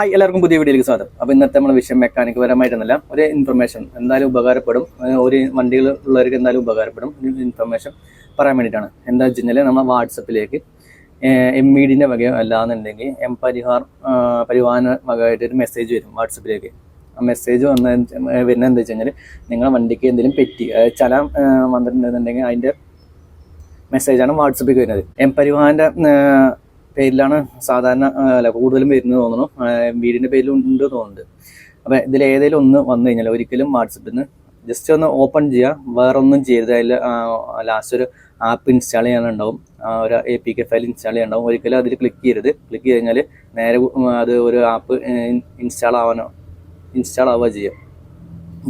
Hi എല്ലാവർക്കും പുതിയ വീഡിയോയിലേക്ക് സ്വാഗതം. അപ്പോൾ ഇന്നത്തെ നമ്മുടെ വിഷയം മെക്കാനിക് പരമായിട്ടൊന്നല്ല ഒരു ഇൻഫർമേഷൻ എന്തായാലും ഉപകാരപ്പെടും. ഒരു വണ്ടികൾ ഉള്ളവർക്ക് എന്തായാലും ഉപകാരപ്പെടും. ഇൻഫർമേഷൻ പറയാൻ വേണ്ടിയിട്ടാണ്. എന്താ വെച്ച് കഴിഞ്ഞാൽ നമ്മൾ വാട്സപ്പിലേക്ക് എം ഇ വകയോ അല്ലാന്നുണ്ടെങ്കിൽ എം പരിഹാർ പരിവാഹന വകയായിട്ട് ഒരു മെസ്സേജ് വരും വാട്സപ്പിലേക്ക്. ആ മെസ്സേജ് വന്ന വരുന്നത് എന്താ വെച്ച് കഴിഞ്ഞാൽ വണ്ടിക്ക് എന്തെങ്കിലും പെറ്റി ചലം വന്നിട്ടുണ്ടെന്നുണ്ടെങ്കിൽ അതിന്റെ മെസ്സേജാണ് വാട്സപ്പിലേക്ക് വരുന്നത്. എം പരിവാഹന്റെ പേരിലാണ് സാധാരണ അല്ല കൂടുതലും വരുന്നത് തോന്നുന്നു. വീടിന്റെ പേരിലും ഉണ്ട് തോന്നുന്നുണ്ട്. അപ്പോൾ ഇതിൽ ഏതെങ്കിലും ഒന്ന് വന്നു കഴിഞ്ഞാൽ ഒരിക്കലും വാട്സപ്പിൽ നിന്ന് ജസ്റ്റ് ഒന്ന് ഓപ്പൺ ചെയ്യുക വേറെ ഒന്നും ചെയ്യരുത്. അതിൽ ലാസ്റ്റ് ഒരു ആപ്പ് ഇൻസ്റ്റാൾ ചെയ്യാനുണ്ടാവും. ഒരു A P K file install ചെയ്യാനുണ്ടാവും. ഒരിക്കലും അതിൽ ക്ലിക്ക് ചെയ്യരുത്. ക്ലിക്ക് ചെയ്ത് കഴിഞ്ഞാൽ നേരെ അത് ഒരു ആപ്പ് ഇൻസ്റ്റാൾ ആവാനോ ഇൻസ്റ്റാൾ ആവുക ചെയ്യുക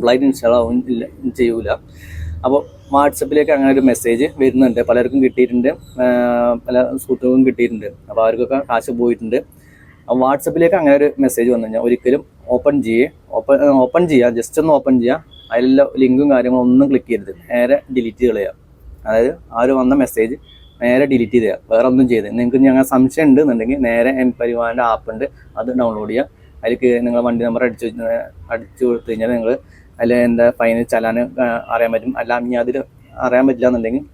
ബ്ലൈറ്റ് ഇൻസ്റ്റാൾ ആവും ഇല്ല ചെയ്യൂല. അപ്പോൾ വാട്സപ്പിലേക്ക് അങ്ങനെ ഒരു മെസ്സേജ് വരുന്നുണ്ട്. പലർക്കും കിട്ടിയിട്ടുണ്ട്. പല സുഹൃത്തുക്കൾക്കും കിട്ടിയിട്ടുണ്ട്. അപ്പോൾ അവർക്കൊക്കെ കാശ് പോയിട്ടുണ്ട്. അപ്പോൾ വാട്സപ്പിലേക്ക് അങ്ങനെ ഒരു മെസ്സേജ് വന്നു കഴിഞ്ഞാൽ ഒരിക്കലും ഓപ്പൺ ചെയ്യേ. ഓപ്പൺ ഓപ്പൺ ചെയ്യുക ജസ്റ്റ് ഒന്ന് ഓപ്പൺ ചെയ്യുക അതിലെല്ലാം ലിങ്കും കാര്യങ്ങളും ഒന്നും ക്ലിക്ക് ചെയ്യരുത്. നേരെ ഡിലീറ്റ് കളയുക അതായത് ആ ഒരു വന്ന മെസ്സേജ് നേരെ ഡിലീറ്റ് ചെയ്യുക വേറെ ഒന്നും ചെയ്ത് നിങ്ങൾക്ക് ഞങ്ങൾ സംശയം ഉണ്ട് എന്നുണ്ടെങ്കിൽ നേരെ എം പരിവാഹന്റെ ആപ്പ് ഉണ്ട്. അത് ഡൗൺലോഡ് ചെയ്യുക നിങ്ങളുടെ നിങ്ങൾ വണ്ടി നമ്പർ അടിച്ചു അടിച്ചു കൊടുത്തു കഴിഞ്ഞാൽ നിങ്ങൾ അതിൽ എന്താ ഫൈനൽ ചലാൻ അറിയാൻ പറ്റും. അല്ല ഇനി അതിൽ അറിയാൻ പറ്റില്ല എന്നുണ്ടെങ്കിൽ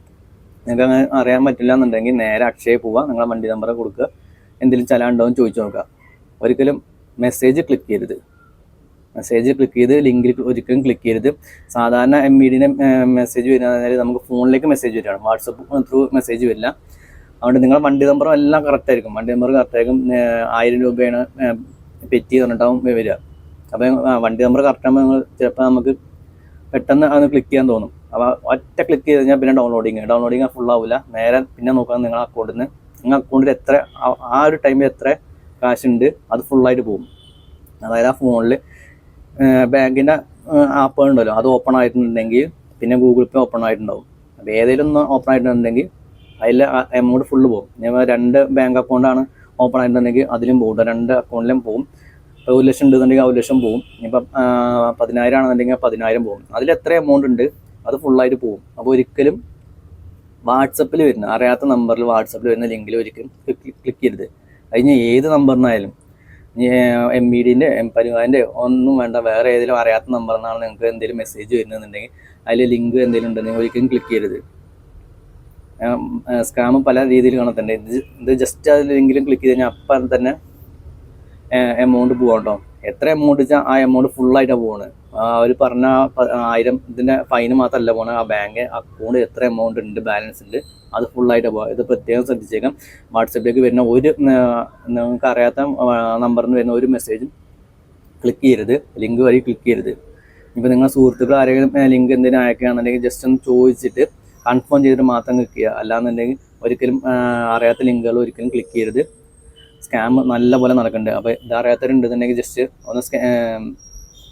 നിങ്ങൾക്ക് അങ്ങനെ അറിയാൻ പറ്റില്ല എന്നുണ്ടെങ്കിൽ നേരെ അക്ഷയ പോവുക നിങ്ങളെ വണ്ടി നമ്പർ കൊടുക്കുക. എന്തെങ്കിലും ചലാൻ ഉണ്ടോ എന്ന് ചോദിച്ചു നോക്കുക. ഒരിക്കലും മെസ്സേജ് ക്ലിക്ക് ചെയ്യരുത്. മെസ്സേജ് ക്ലിക്ക് ചെയ്ത് ലിങ്കിൽ ഒരിക്കലും ക്ലിക്ക് ചെയ്യരുത്. സാധാരണ എം ഇ ഡിനെ മെസ്സേജ് വരുന്നത് നമുക്ക് ഫോണിലേക്ക് മെസ്സേജ് വരികയാണ്. വാട്സപ്പ് ത്രൂ മെസ്സേജ് വരില്ല. അതുകൊണ്ട് നിങ്ങളുടെ വണ്ടി നമ്പറും എല്ലാം കറക്റ്റായിരിക്കും വണ്ടി നമ്പർ കറക്റ്റായിരിക്കും ആയിരം രൂപയാണ് പെറ്റി പറഞ്ഞിട്ടാവും വരിക. അപ്പോൾ വണ്ടി നമ്പർ കറക്റ്റ് ആകുമ്പോൾ നിങ്ങൾ ചിലപ്പോൾ നമുക്ക് പെട്ടെന്ന് അതൊന്ന് ക്ലിക്ക് ചെയ്യാൻ തോന്നും. അപ്പോൾ ഒറ്റ ക്ലിക്ക് ചെയ്ത് കഴിഞ്ഞാൽ പിന്നെ ഡൗൺലോഡിങ് ഡൗൺലോഡിങ് ഫുൾ ആവില്ല നേരെ പിന്നെ നോക്കാൻ നിങ്ങളുടെ അക്കൗണ്ടിൽ നിന്ന് നിങ്ങളുടെ അക്കൗണ്ടിൽ എത്ര ആ- ഒരു ടൈമിൽ എത്ര കാശുണ്ട് അത് ഫുള്ളായിട്ട് പോകും. അതായത് ആ ഫോണിൽ ബാങ്കിന്റെ ആപ്പ് ഉണ്ടല്ലോ അത് ഓപ്പൺ ആയിട്ടുണ്ടെങ്കിൽ പിന്നെ ഗൂഗിൾ പേ ഓപ്പൺ ആയിട്ടുണ്ടാവും. അപ്പോൾ ഏതെങ്കിലും ഒന്ന് ഓപ്പൺ ആയിട്ടുണ്ടെങ്കിൽ അതിൽ എമൗണ്ട് ഫുള്ള് പോകും. ഞാൻ രണ്ട് ബാങ്ക് അക്കൗണ്ടാണ് ഓപ്പൺ ആയിട്ടുണ്ടെങ്കിൽ അതിലും പോകും. രണ്ട് അക്കൗണ്ടിലും പോകും. ഒരു ലക്ഷം ഉണ്ടെന്നുണ്ടെങ്കിൽ ആ ഒരു ലക്ഷം പോകും ഇനിയിപ്പം പതിനായിരം ആണെന്നുണ്ടെങ്കിൽ പതിനായിരം പോകും അതിൽ എത്ര എമൗണ്ട് ഉണ്ട് അത് ഫുള്ളായിട്ട് പോകും അപ്പോൾ ഒരിക്കലും വാട്സപ്പിൽ വരുന്ന അറിയാത്ത നമ്പറിൽ വാട്സപ്പിൽ വരുന്ന ലിങ്കിൽ ഒരിക്കലും ക്ലിക്ക് ചെയ്യരുത്. അതിന് ഏത് നമ്പറിനായാലും എം ഇ ഡിന്റെ എം പരിവാന്റെ ഒന്നും വേണ്ട വേറെ ഏതെങ്കിലും അറിയാത്ത നമ്പറിൽ നിന്നാണ് നിങ്ങൾക്ക് എന്തെങ്കിലും മെസ്സേജ് വരുന്നതെന്നുണ്ടെങ്കിൽ അതിൽ ലിങ്ക് എന്തെങ്കിലും ഉണ്ടെങ്കിൽ ഒരിക്കലും ക്ലിക്ക് ചെയ്യരുത്. സ്കാം പല രീതിയിൽ കാണത്തുണ്ട്. ഇത് ജസ്റ്റ് അതിൽ ലിങ്കിലും ക്ലിക്ക് ചെയ്ത് കഴിഞ്ഞാൽ അപ്പം തന്നെ എമൗണ്ട് പോകണ്ടോ എത്ര എമൗണ്ട് വെച്ചാൽ ആ എമൗണ്ട് ഫുള്ളായിട്ടാണ് പോകുന്നത് അവർ പറഞ്ഞ ആയിരം ഇതിന്റെ ഫൈന് മാത്രമല്ല പോണത് ആ ബാങ്ക് അക്കൗണ്ട് എത്ര എമൗണ്ട് ഉണ്ട് ബാലൻസ് ഉണ്ട് അത് ഫുള്ളായിട്ട് പോകുക ഇത് പ്രത്യേകം ശ്രദ്ധിച്ചേക്കാം. വാട്സപ്പിലേക്ക് വരുന്ന ഒരു നിങ്ങൾക്ക് അറിയാത്ത നമ്പറിൽ നിന്ന് വരുന്ന ഒരു മെസ്സേജും ക്ലിക്ക് ചെയ്യരുത്. ലിങ്ക് വഴി ക്ലിക്ക് ചെയ്യരുത്. ഇപ്പോൾ നിങ്ങൾ സുഹൃത്തുക്കൾ ആരെങ്കിലും ലിങ്ക് എന്തെങ്കിലും അയക്കുകയാണെന്നുണ്ടെങ്കിൽ ജസ്റ്റ് ഒന്ന് ചോദിച്ചിട്ട് കൺഫേം ചെയ്തിട്ട് മാത്രം ക്ലിക്ക് ചെയ്യുക. അല്ലാന്നുണ്ടെങ്കിൽ ഒരിക്കലും അറിയാത്ത ലിങ്കുകൾ ഒരിക്കലും ക്ലിക്ക് ചെയ്യരുത്. സ്കാം നല്ല പോലെ നടക്കുന്നുണ്ട്. അപ്പോൾ ഇത് അറിയാത്തവരുണ്ടെന്നുണ്ടെങ്കിൽ ജസ്റ്റ് ഒന്ന്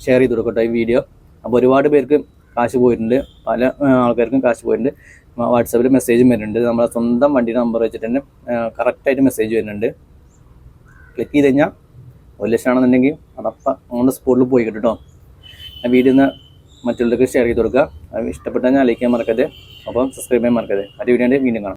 ഷെയർ ചെയ്ത് കൊടുക്കട്ടെ ഈ വീഡിയോ അപ്പോൾ ഒരുപാട് പേർക്ക് കാശ് പോയിട്ടുണ്ട്. പല ആൾക്കാർക്കും കാശ് പോയിട്ടുണ്ട്. വാട്സാപ്പിൽ മെസ്സേജും വരുന്നുണ്ട്. നമ്മളെ സ്വന്തം വണ്ടി നമ്പർ വെച്ചിട്ട് തന്നെ കറക്റ്റായിട്ട് മെസ്സേജ് വരുന്നുണ്ട്. ക്ലിക്ക് ചെയ്ത് കഴിഞ്ഞാൽ ഒരു ലക്ഷമാണെന്നുണ്ടെങ്കിൽ അതപ്പം ഓൺ സ്പോട്ടിൽ പോയി കിട്ടും ആ വീഡിയോ ഒന്ന് മറ്റുള്ളവർക്ക് ഷെയർ ചെയ്ത് കൊടുക്കുക. അത് ഇഷ്ടപ്പെട്ടാൽ ഞാൻ ലൈക്ക് ചെയ്യാൻ മറക്കരുത്. അപ്പം സബ്സ്ക്രൈബ് ചെയ്യാൻ മറക്കരുത്. വീഡിയോ വീണ്ടും കാണാം.